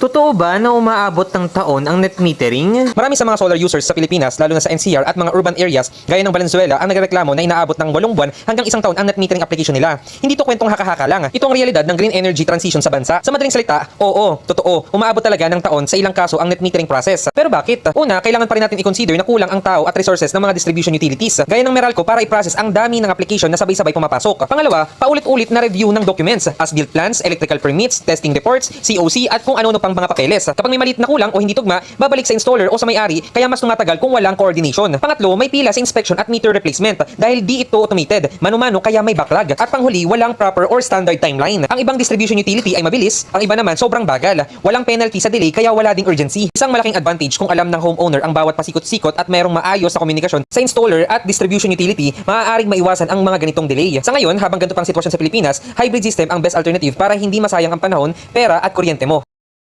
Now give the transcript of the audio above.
Totoo ba na umaabot ng taon ang net metering? Marami sa mga solar users sa Pilipinas, lalo na sa NCR at mga urban areas gaya ng Valenzuela, ang nagreklamo na inaabot ng 8 buwan hanggang isang taon ang net metering application nila. Hindi to kwentong haka-haka lang. Ito ang realidad ng green energy transition sa bansa. Sa madaling salita, oo, totoo, umaabot talaga ng taon sa ilang kaso ang net metering process. Pero bakit? Una, kailangan pa rin natin i-consider na kulang ang tao at resources ng mga distribution utilities. Gaya ng Meralco para i-process ang dami ng application na sabay-sabay pumapasok. Pangalawa, paulit-ulit na review ng documents, as-built plans, electrical permits, testing reports, COC at kung ano-ano pang mga papeles. Kapag may maliit na kulang o hindi tugma, babalik sa installer o sa may-ari kaya mas tumatagal kung walang coordination. Pangatlo, may pila sa inspection at meter replacement dahil di ito automated. Mano-mano kaya may backlog. At panghuli, walang proper or standard timeline. Ang ibang distribution utility ay mabilis, ang iba naman sobrang bagal. Walang penalty sa delay kaya wala ding urgency. Isang malaking advantage kung alam ng homeowner ang bawat pasikot-sikot at merong maayos sa komunikasyon sa installer at distribution utility, maaaring maiwasan ang mga ganitong delay. Sa ngayon, habang ganito pang sitwasyon sa Pilipinas, hybrid system ang best alternative para hindi masayang ang panahon, pera at kuryente mo.